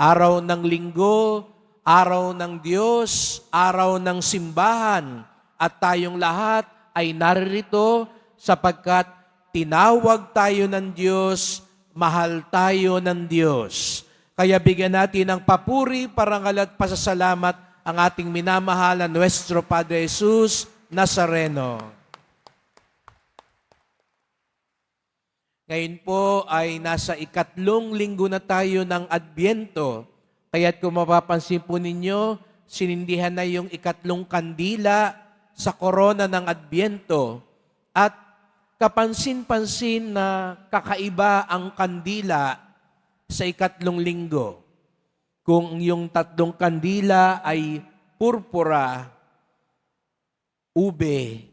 Araw ng linggo, araw ng Diyos, araw ng simbahan, at tayong lahat ay naririto sapagkat tinawag tayo ng Diyos, mahal tayo ng Diyos. Kaya bigyan natin ng papuri, parangal at pasasalamat ang ating minamahal na Nuestro Padre Jesus Nazareno. Ngayon po ay nasa ikatlong linggo na tayo ng Adbyento. Kaya't kung mapapansin po ninyo, sinindihan na yung ikatlong kandila sa korona ng Adbyento. At kapansin-pansin na kakaiba ang kandila sa ikatlong linggo. Kung yung tatlong kandila ay purpura, ube,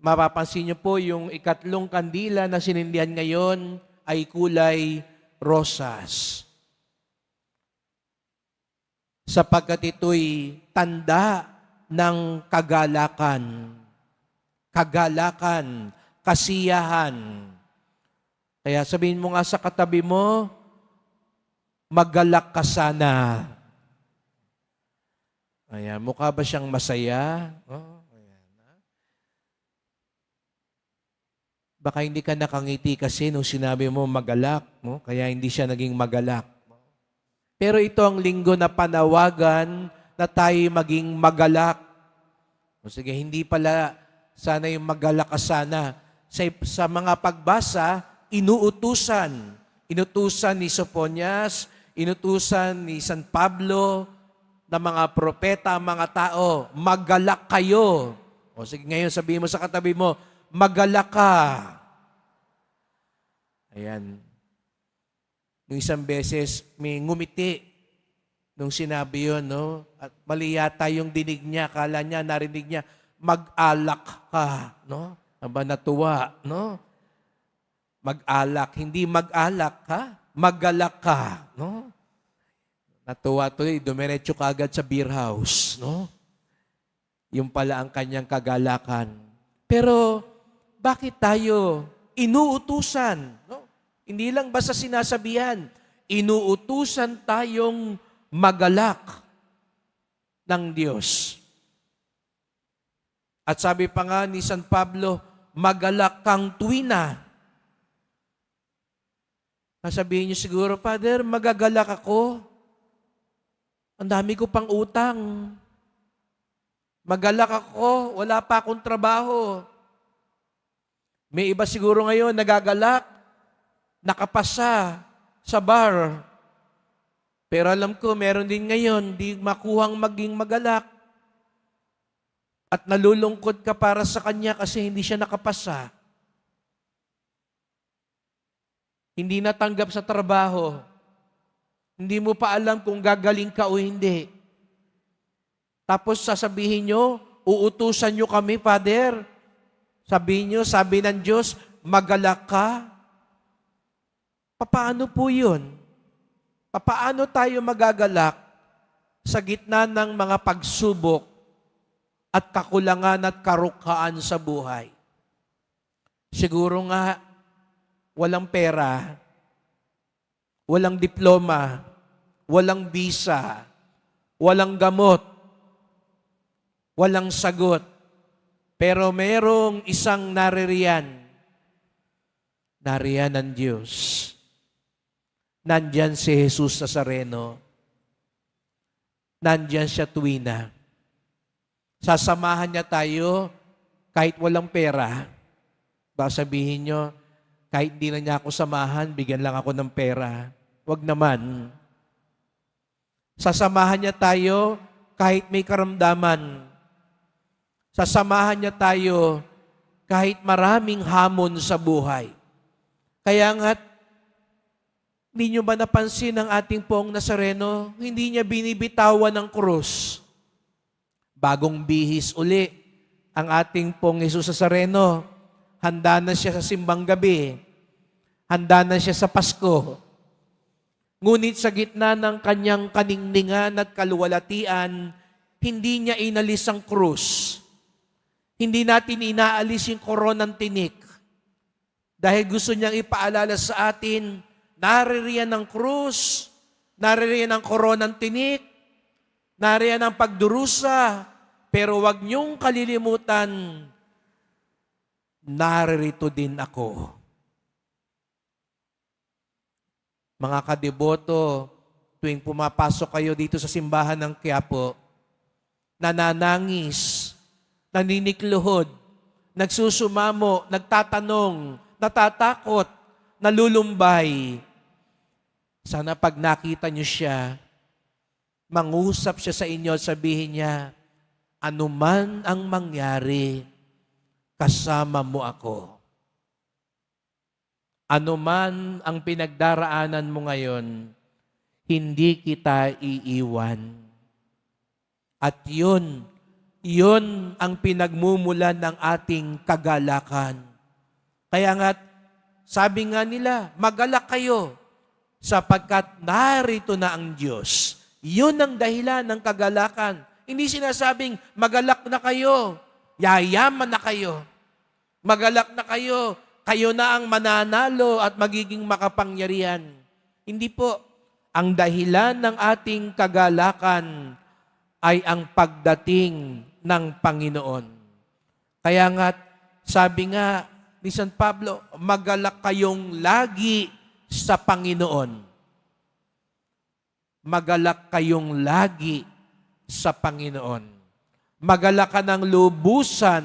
mapapansin niyo po yung ikatlong kandila na sinindihan ngayon ay kulay rosas. Sapagkat ito'y tanda ng kagalakan. Kagalakan, kasiyahan. Kaya sabihin mo nga sa katabi mo, magalak ka sana. Ayan, mukha ba siyang masaya? Oh, Baka hindi ka nakangiti kasi nung sinabi mo magalak, no? kaya hindi siya naging magalak. Pero ito ang linggo na panawagan na tayo maging magalak. O sige, hindi pala sana yung magalak ka sana. Sa, sa mga pagbasa, inuutusan. Inutusan ni Soponias, inutusan ni San Pablo, na mga propeta, mga tao, magalak kayo. O sige, ngayon sabihin mo sa katabi mo, magalak ka. Ayan. Nung isang beses, may ngumiti nung sinabi yun, no? At mali yata yung dinig niya, kala niya, narinig niya, mag-alak ka, no? Aba natuwa, no? Mag-alak, hindi mag-alak ka, magalak ka, no? Natuwa tuloy, dumiretso ka agad sa beer house, no? Yung pala ang kanyang kagalakan. Pero, bakit tayo inuutusan, no? Hindi lang basta sinasabihan, inuutusan tayong magalak ng Diyos. At sabi pa nga ni San Pablo, magalak kang tuwina. Nasabihin niyo siguro, Father, magagalak ako. Ang dami ko pang utang. Magalak ako, wala pa akong trabaho. May iba siguro ngayon nagagalak, nakapasa sa bar. Pero alam ko, meron din ngayon, di makuhang maging magalak. At nalulungkot ka para sa kanya kasi hindi siya nakapasa. Hindi natanggap sa trabaho. Hindi mo pa alam kung gagaling ka o hindi. Tapos sasabihin nyo, uutusan nyo kami, Father. Sabihin nyo, sabi ng Diyos, magalak ka. Paano po yun? Paano tayo magagalak sa gitna ng mga pagsubok at kakulangan at karukaan sa buhay? Siguro nga, walang pera, walang diploma, walang visa, walang gamot, walang sagot. Pero merong isang naririyan. Nariyan ng Diyos. Nandyan si Jesus Nazareno. Nandyan siya tuwina. Sasamahan niya tayo kahit walang pera. Baka sabihin nyo, kahit di na niya ako samahan, bigyan lang ako ng pera. Huwag naman. Sasamahan niya tayo kahit may karamdaman. Sasamahan niya tayo kahit maraming hamon sa buhay. Kaya nga't hindi ba napansin ang ating pong Nazareno? Hindi niya binibitawan ng krus. Bagong bihis uli ang ating pong Jesus Nazareno. Handa na siya sa simbang gabi. Handa na siya sa Pasko. Ngunit sa gitna ng kanyang kaningningan at kaluwalatian, hindi niya inalis ang krus. Hindi natin inaalis yung koronang tinik. Dahil gusto niyang ipaalala sa atin, naririyan ng krus, Naririyan ang koronang tinik. Nariyan ang pagdurusa. Pero wag niyong kalilimutan, naririto din ako. Mga kadeboto, tuwing pumapasok kayo dito sa simbahan ng Quiapo, nananangis, naninikluhod, nagsusumamo, nagtatanong, natatakot, nalulumbay. Sana pag nakita niyo siya, mangusap siya sa inyo sabihin niya, anuman ang mangyari, kasama mo ako. Anuman ang pinagdaraanan mo ngayon, hindi kita iiwan. At yun, yun ang pinagmumulan ng ating kagalakan. Kaya nga, sabi nga nila, magalak kayo sapagkat narito na ang Diyos. Yun ang dahilan ng kagalakan. Hindi sinasabing, magalak na kayo, yayaman na kayo. Magalak na kayo, kayo na ang mananalo at magiging makapangyarihan. Hindi po. Ang dahilan ng ating kagalakan ay ang pagdating ng Panginoon. Kaya nga, sabi nga ni San Pablo, magalak kayong lagi sa Panginoon. Magalak kayong lagi sa Panginoon. Magalak ka ng lubusan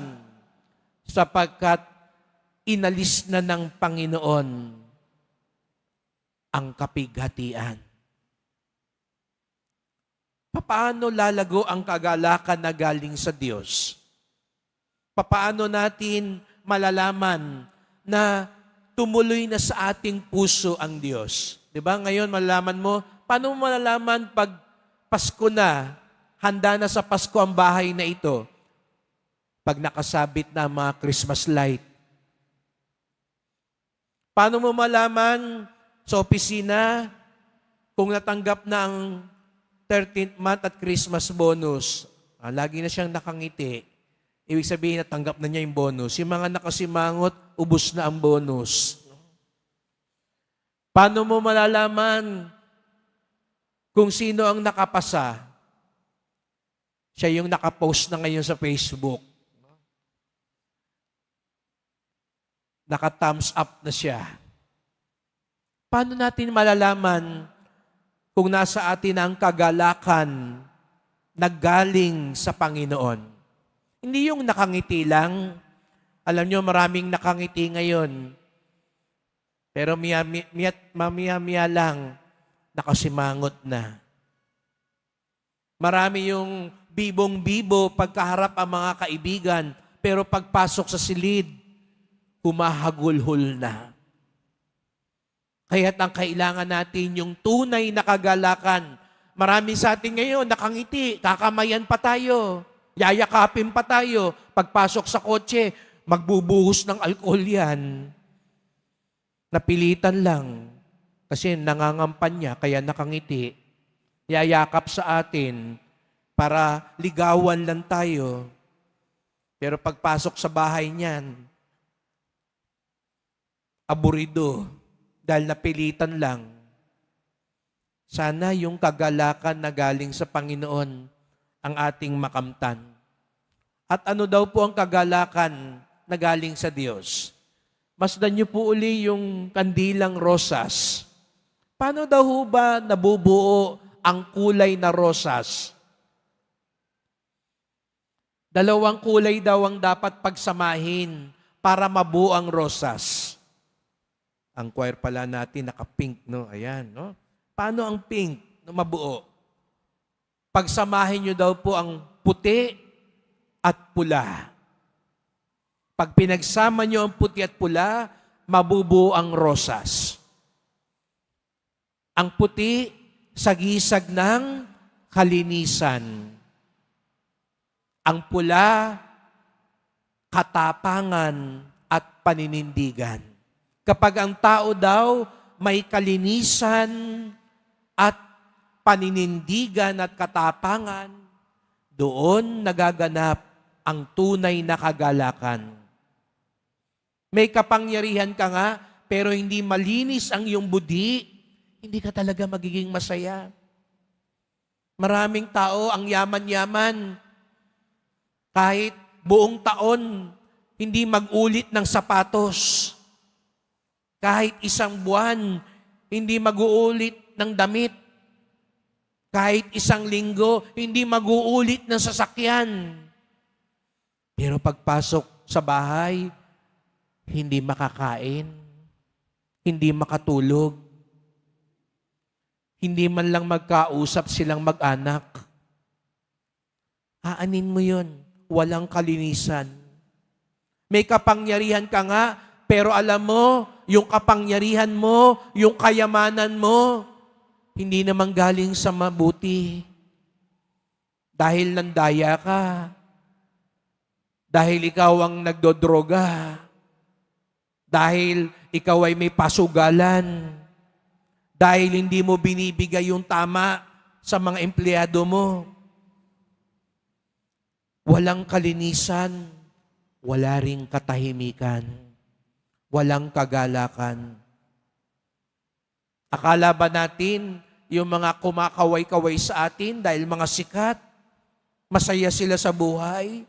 sapagkat inalis na ng Panginoon ang kapighatian. Paano lalago ang kagalakan na galing sa Diyos? Paano natin malalaman na tumuloy na sa ating puso ang Diyos? 'Di ba? Ngayon malalaman mo, paano mo malalaman pag Pasko na, handa na sa Pasko ang bahay na ito? Pag nakasabit na ang mga Christmas light. Paano mo malaman sa opisina kung natanggap na ang 13th month at Christmas bonus? Ah, lagi na siyang nakangiti. Ibig sabihin, natanggap na niya yung bonus. Yung mga nakasimangot, ubus na ang bonus. Paano mo malalaman kung sino ang nakapasa? Siya yung nakapost na ngayon sa Facebook. Naka-thumbs up na siya. Paano natin malalaman kung nasa atin ang kagalakan na galing sa Panginoon? Hindi yung nakangiti lang. Alam nyo, maraming nakangiti ngayon. Pero miya, miya, mamiya, miya lang, nakasimangot na. Marami yung bibong-bibo pagkaharap ang mga kaibigan, pero pagpasok sa silid, humahagulhol na. Kaya't ang kailangan natin yung tunay na kagalakan. Marami sa atin ngayon nakangiti, kakamayan pa tayo, yayakapin pa tayo. Pagpasok sa kotse, magbubuhos ng alkohol yan. Napilitan lang. Kasi nangangampan niya, kaya nakangiti. Yayakap sa atin para ligawan lang tayo. Pero pagpasok sa bahay niyan, aburido dahil napilitan lang. Sana yung kagalakan na galing sa Panginoon ang ating makamtan. At ano daw po ang kagalakan na galing sa Diyos? Masdan niyo po uli yung kandilang rosas. Paano daw ba nabubuo ang kulay na rosas? Dalawang kulay daw ang dapat pagsamahin para mabuo ang rosas. Ang choir pala natin naka-pink, no? Ayan, no? Paano ang pink na mabuo? Pagsamahin nyo daw po ang puti at pula. Pag pinagsama nyo ang puti at pula, mabubuo ang rosas. Ang puti, sagisag ng kalinisan. Ang pula, katapangan at paninindigan. Kapag ang tao daw may kalinisan at paninindigan at katapangan, doon nagaganap ang tunay na kagalakan. May kapangyarihan ka nga, pero hindi malinis ang iyong budi, hindi ka talaga magiging masaya. Maraming tao ang yaman-yaman. Kahit buong taon, hindi mag-ulit ng sapatos. Kahit isang buwan, hindi mag-uulit ng damit. Kahit isang linggo, hindi mag-uulit ng sasakyan. Pero pagpasok sa bahay, hindi makakain, hindi makatulog, hindi man lang magkausap silang mag-anak. Aanin mo yon, walang kalinisan. May kapangyarihan ka nga, pero alam mo, yung kapangyarihan mo, yung kayamanan mo, hindi naman galing sa mabuti. Dahil nandaya ka. Dahil ikaw ang nagdodroga. Dahil ikaw ay may pasugalan. Dahil hindi mo binibigay yung tama sa mga empleyado mo. Walang kalinisan, wala ring katahimikan, walang kagalakan. Akala ba natin yung mga kumakaway-kaway sa atin dahil mga sikat, masaya sila sa buhay?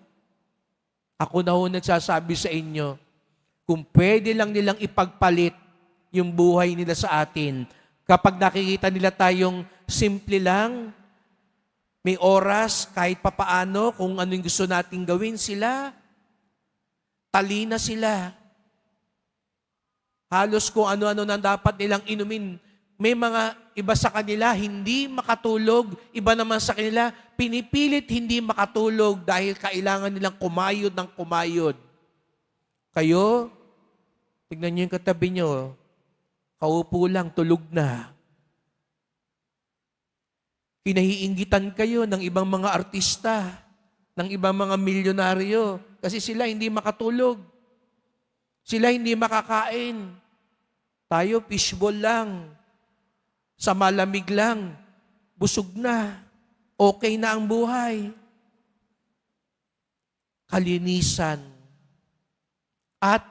Ako na ho nagsasabi sa inyo, kung pwede lang nilang ipagpalit yung buhay nila sa atin, kapag nakikita nila tayong simple lang, may oras kahit papaano kung ano yung gusto nating gawin sila, talina sila. Halos kung ano-ano na dapat nilang inumin. May mga iba sa kanila hindi makatulog, iba naman sa kanila pinipilit hindi makatulog dahil kailangan nilang kumayod ng kumayod. Kayo, tignan niyo yung katabi niyo, kaupo lang, tulog na. Kinahiingitan kayo ng ibang mga artista, ng ibang mga milyonaryo, kasi sila hindi makatulog. Sila hindi makakain. Tayo, fishball lang. Sa malamig lang. Busog na. Okay na ang buhay. Kalinisan. At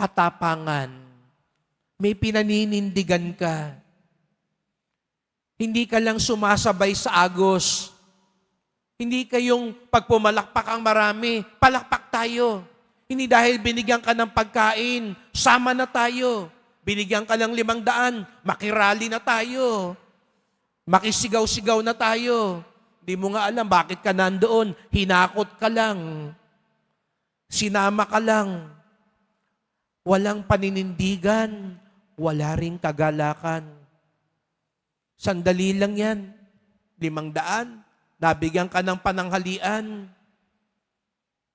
katapangan. May pinaninindigan ka. Hindi ka lang sumasabay sa agos. Hindi kayong pagpumalakpak ang marami, palakpak tayo. Hindi dahil binigyan ka ng pagkain, sama na tayo. Binigyan ka ng limang daan, makirali na tayo. Makisigaw-sigaw na tayo. Hindi mo nga alam bakit ka nandoon. Hinakot ka lang. Sinama ka lang. Walang paninindigan. Wala ring kagalakan. Sandali lang yan. Limang daan. Nabigyan ka ng pananghalian.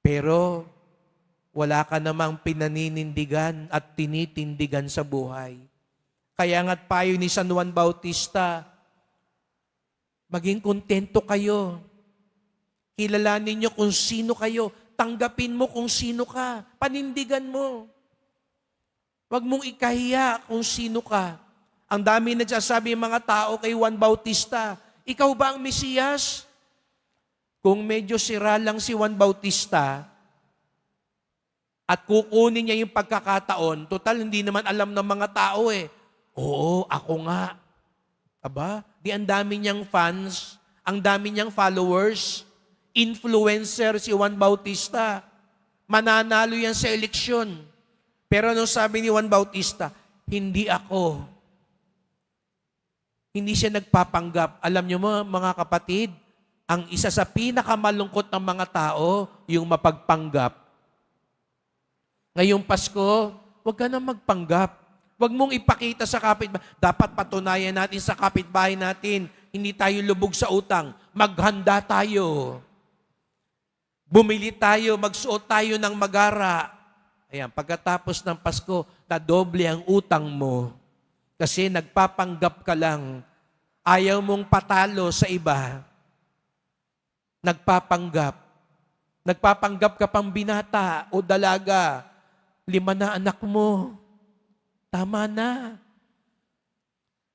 Pero wala ka namang pinaninindigan at tinitindigan sa buhay. Kaya nga't payo ni San Juan Bautista, maging kontento kayo. Kilalanin nyo kung sino kayo. Tanggapin mo kung sino ka. Panindigan mo. Huwag mong ikahiya kung sino ka. Ang dami nagsasabi mga tao kay Juan Bautista, ikaw ba ang Mesiyas? Kung medyo sira lang si Juan Bautista, at kukunin niya yung pagkakataon, total hindi naman alam ng mga tao eh. Oo, ako nga. Aba, di ang dami niyang fans, ang dami niyang followers, influencer si Juan Bautista. Mananalo yan sa eleksyon. Pero ano sabi ni Juan Bautista? Hindi ako. Hindi siya nagpapanggap. Alam niyo mo, mga kapatid, ang isa sa pinakamalungkot ng mga tao, yung mapagpanggap. Ngayong Pasko, huwag ka na magpanggap. Huwag mong ipakita sa kapitbahay. Dapat patunayan natin sa kapitbahay natin, hindi tayo lubog sa utang. Maghanda tayo. Bumili tayo, magsuot tayo ng magara. Ayan, pagkatapos ng Pasko, na doble ang utang mo. Kasi nagpapanggap ka lang. Ayaw mong patalo sa iba. Nagpapanggap. Nagpapanggap ka pang binata o dalaga. Lima na anak mo. Tama na.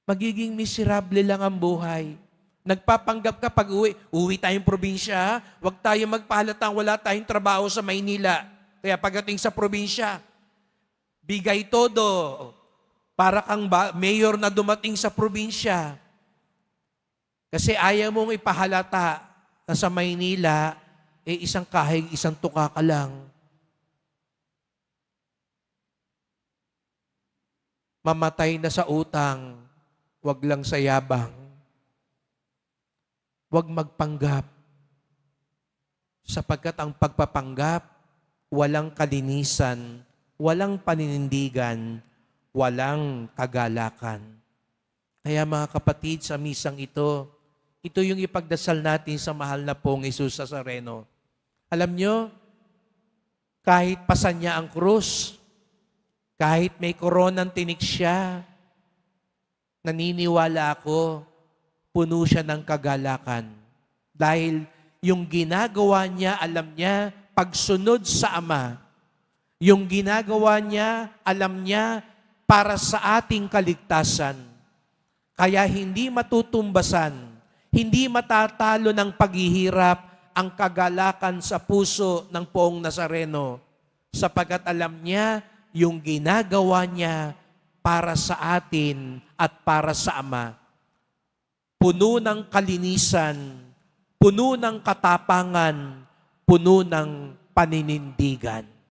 Magiging miserable lang ang buhay. Nagpapanggap ka pag uwi. Uwi tayong probinsya. Huwag tayo magpahalatang wala tayong trabaho sa Maynila. Kaya pagdating sa probinsya, bigay todo. Para kang mayor na dumating sa probinsya. Kasi ayaw mong ipahalata na sa Maynila, eh isang kahig, isang tuka ka lang. Mamatay na sa utang, wag lang sa yabang. Wag magpanggap. Sapagkat ang pagpapanggap, walang kalinisan, walang paninindigan, walang kagalakan. Kaya mga kapatid, sa misang ito, ito yung ipagdasal natin sa mahal na pong Isus sa Sareno. Alam nyo, kahit pasan niya ang krus, kahit may koronang tinik siya, naniniwala ako, puno siya ng kagalakan. Dahil yung ginagawa niya, alam niya, pagsunod sa Ama. Yung ginagawa niya, alam niya, para sa ating kaligtasan. Kaya hindi matutumbasan, hindi matatalo ng paghihirap ang kagalakan sa puso ng poong Nazareno sapagkat alam niya yung ginagawa niya para sa atin at para sa Ama. Puno ng kalinisan, puno ng katapangan, puno ng paninindigan.